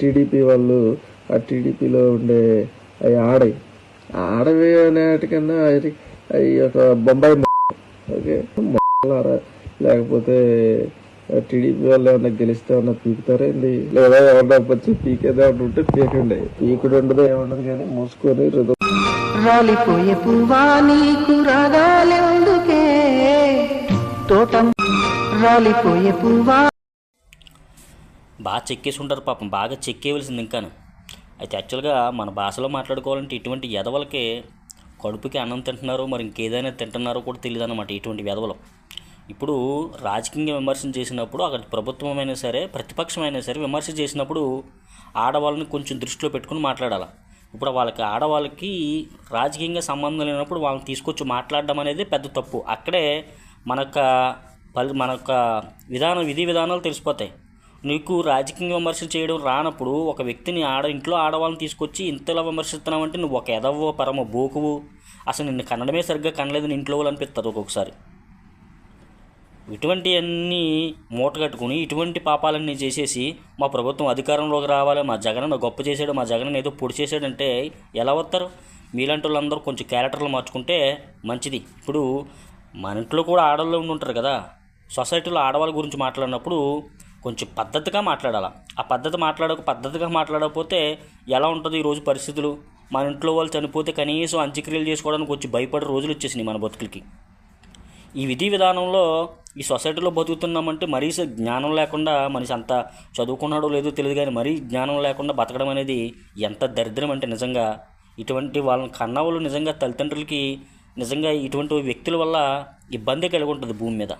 TDP వాళ్ళు ఆ టీడీపీలో ఉండే అవి ఆడవి ఆడవి అనేటికన్నా అది అవి ఒక బొంబాయి ఓకే? మొక్కలారా లేకపోతే టీడీపీ వాళ్ళు ఏమన్నా గెలిస్తే ఏమన్నా పీకుతారేంటి లేదా ఏమన్నా వచ్చి పీకేదా ఉంటే పీకండి. పీకుడు ఉండదు ఏముండదు కానీ మూసుకొని రాలిపోయే పువ్వా నీకు రాగాలెందుకే? తోట రాలిపోయే పువ్వా బాగా చెక్కేసి ఉంటారు పాపం బాగా చెక్కేయవలసింది ఇంకాను. అయితే యాక్చువల్గా మన భాషలో మాట్లాడుకోవాలంటే ఇటువంటి ఎదవలకి కడుపుకి అన్నం తింటున్నారో మరి ఇంకేదైనా తింటున్నారో కూడా తెలియదు అనమాట ఇటువంటి ఎదవలు ఇప్పుడు రాజకీయ విమర్శన చేసినప్పుడు అక్కడ ప్రభుత్వమైనా సరే ప్రతిపక్షమైనా సరే విమర్శ చేసినప్పుడు ఆడవాళ్ళని కొంచెం దృష్టిలో పెట్టుకుని మాట్లాడాలి. ఇప్పుడు వాళ్ళకి ఆడవాళ్ళకి రాజకీయంగా సంబంధం లేనప్పుడు వాళ్ళని తీసుకొచ్చి మాట్లాడడం అనేది పెద్ద తప్పు. అక్కడే మనక పలి మన యొక్క విధానం విధి విధానాలు తెలిసిపోతాయి. నీకు రాజకీయ విమర్శలు చేయడం రానప్పుడు ఒక వ్యక్తిని ఆడ ఇంట్లో ఆడవాళ్ళని తీసుకొచ్చి ఇంతలా విమర్శిస్తున్నావంటే నువ్వు ఒక ఎదవో పరమ బోకువు అసలు నిన్ను కన్నడమే సరిగ్గా కనలేదు నీ ఇంట్లో వాళ్ళు అనిపిస్తుంది ఒక్కొక్కసారి. ఇటువంటి అన్నీ మూట ఇటువంటి పాపాలన్నీ చేసేసి మా ప్రభుత్వం అధికారంలోకి రావాలి మా జగన్ గొప్ప చేశాడు మా జగన్ ఏదో పొడి చేశాడంటే ఎలా వస్తారు? మీలాంటి వాళ్ళందరూ కొంచెం క్యారెక్టర్లు మార్చుకుంటే మంచిది. ఇప్పుడు మన ఇంట్లో కూడా ఆడవాళ్ళు ఉండి ఉంటారు కదా. సొసైటీలో ఆడవాళ్ళ గురించి మాట్లాడినప్పుడు కొంచెం పద్ధతిగా మాట్లాడాలి? ఆ పద్ధతి మాట్లాడక పద్ధతిగా మాట్లాడకపోతే ఎలా ఉంటుంది ఈరోజు పరిస్థితులు? మన ఇంట్లో వాళ్ళు చనిపోతే కనీసం అంత్యక్రియలు చేసుకోవడానికి వచ్చి భయపడే రోజులు వచ్చేసినాయి మన బతుకులకి. ఈ విధి విధానంలో ఈ సొసైటీలో బతుకుతున్నామంటే మరీ జ్ఞానం లేకుండా మనిషి అంత చదువుకున్నాడో లేదో తెలియదు కానీ మరీ జ్ఞానం లేకుండా బతకడం అనేది ఎంత దరిద్రం అంటే నిజంగా. ఇటువంటి వాళ్ళని కన్నవాళ్ళు నిజంగా తల్లిదండ్రులకి నిజంగా ఇటువంటి వ్యక్తుల వల్ల ఇబ్బంది కలిగి ఉంటుంది భూమి మీద.